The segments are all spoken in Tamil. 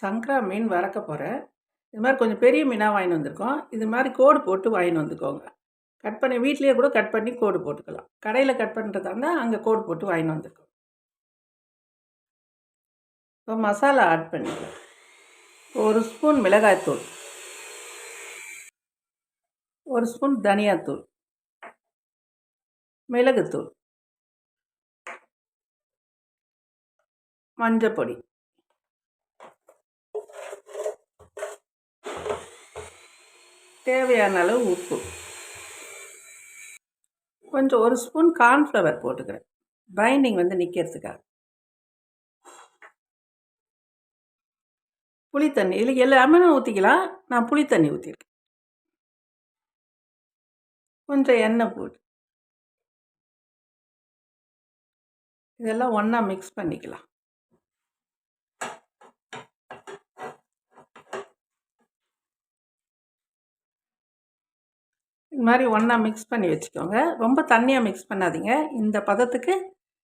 சங்கரா மீன் வறக்க போகிறேன் இது மாதிரி கொஞ்சம் பெரிய மீனாக வாங்கின்னு வந்திருக்கோம். இது மாதிரி கோடு போட்டு வாங்கின்னு வந்துக்கோங்க. கட் பண்ணி வீட்லேயே கூட கட் பண்ணி கோடு போட்டுக்கலாம். கடையில் கட் பண்ணுறதா இருந்தால் அங்கே கோடு போட்டு வாங்கின்னு வந்திருக்கோம் இப்போ மசாலா ஆட் பண்ணிக்கலாம். ஒரு ஸ்பூன் மிளகாய்த்தூள். ஒரு ஸ்பூன் தனியாத்தூள். மிளகுத்தூள். மஞ்சப்பொடி. தேவையான அளவு உப்பு. கொஞ்சம் ஒரு ஸ்பூன் கார்ன்ஃப்ளவர் போட்டுக்கிறேன். பைண்டிங் வந்து நிற்கிறதுக்காக புளித்தண்ணி இல்லை எல்லாமே ஊற்றிக்கலாம் நான் புளித்தண்ணி ஊற்றிருக்கேன் கொஞ்சம் எண்ணெய் போட்டு. இதெல்லாம் ஒன்றா மிக்ஸ் பண்ணிக்கலாம். இது மாதிரி ஒன்றா மிக்ஸ் பண்ணி வச்சுக்கோங்க. ரொம்ப தண்ணியாக மிக்ஸ் பண்ணாதீங்க. இந்த பதத்துக்கு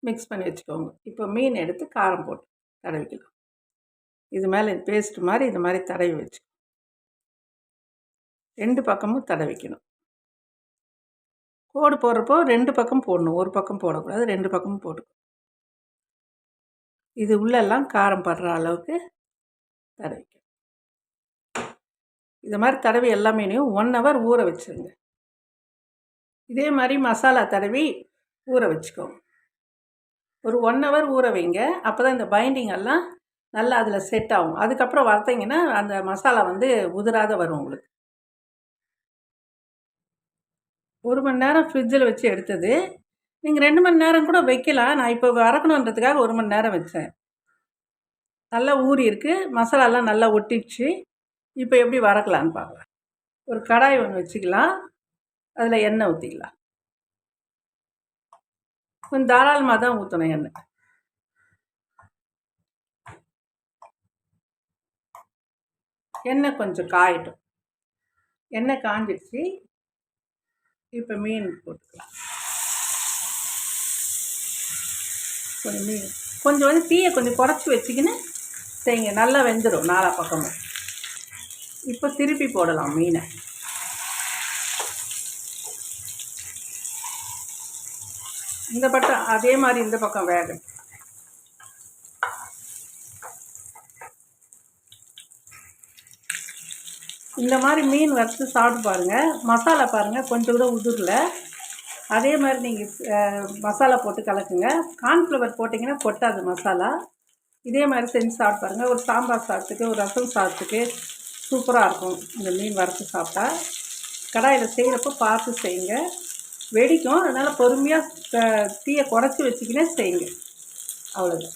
மிக்ஸ் பண்ணி வச்சுக்கோங்க. இப்போ மீன் எடுத்து காரம் போட்டு தடவிக்கலாம். இது மேலே பேஸ்ட் மாதிரி இது மாதிரி தடவி வச்சு ரெண்டு பக்கமும் தடவிக்கணும். கோடு போடுறப்போ ரெண்டு பக்கம் போடணும். ஒரு பக்கம் போடக்கூடாது ரெண்டு பக்கமும் போட்டுக்கணும். இது உள்ளெல்லாம் காரம் படுற அளவுக்கு தடவிக்கணும். இது மாதிரி தடவி எல்லா மீனையும் ஒன் ஹவர் ஊற வச்சுருங்க. இதே மாதிரி மசாலா தடவி ஊற வச்சுக்கோங்க ஒரு ஒன் ஹவர் ஊற வைங்க. அப்போ தான் இந்த பைண்டிங் எல்லாம் நல்லா அதில் செட் ஆகும். அதுக்கப்புறம் வறுத்தீங்கன்னா அந்த மசாலா வந்து உதிராத வரும் உங்களுக்கு. ஒரு மணி நேரம் ஃப்ரிட்ஜில் வச்சு எடுத்தது. நீங்கள் ரெண்டு மணி நேரம் கூட வைக்கலாம். நான் இப்போ வறக்கணுன்றதுக்காக ஒரு மணி நேரம் வச்சேன். நல்லா ஊறி இருக்குது மசாலாலாம் நல்லா ஒட்டிடுச்சு. இப்போ எப்படி வறக்கலான்னு பார்க்கலாம். ஒரு கடாய் ஒன்று வச்சுக்கலாம். அதில் எண்ணெய் ஊற்றிக்கலாம் கொஞ்சம் தாராளமாக தான் ஊற்றணும் எண்ணெய். எண்ணெய் கொஞ்சம் காயட்டும். எண்ணெய் காஞ்சிடுச்சு. இப்போ மீன் போட்டுக்கலாம். கொஞ்சம் மீன் கொஞ்சம் வந்து தீயை கொஞ்சம் குறைச்சி வச்சுக்கின்னு செய்யுங்க நல்லா வெந்துடும் நாலா பக்கமும். இப்போ திருப்பி போடலாம் மீனை. இந்த பட்டம் அதே மாதிரி இந்த பக்கம் வேகும் இந்த மாதிரி மீன் வறுத்து சாப்பிட்டு பாருங்கள் மசாலா பாருங்கள் கொஞ்சம் கூட உதிரல. அதே மாதிரி நீங்கள் மசாலா போட்டு கலக்குங்க. கார்ன்ஃப்ளவர் போட்டிங்கன்னா கொட்டாது மசாலா. இதே மாதிரி செஞ்சு சாப்பிட்டு பாருங்கள் ஒரு சாம்பார் சாப்பிட்டுக்கு ஒரு ரசம் சாப்பிட்டுக்கு சூப்பராக இருக்கும். இந்த மீன் வறுத்து சாப்பிட்டா. கடாயில் செய்கிறப்போ பார்த்து செய்யுங்க. வெடிக்கும். அதனால் பொறுமையாக தீயை குறைச்சி வச்சுக்கினே செய்யுங்க. அவ்வளோதான்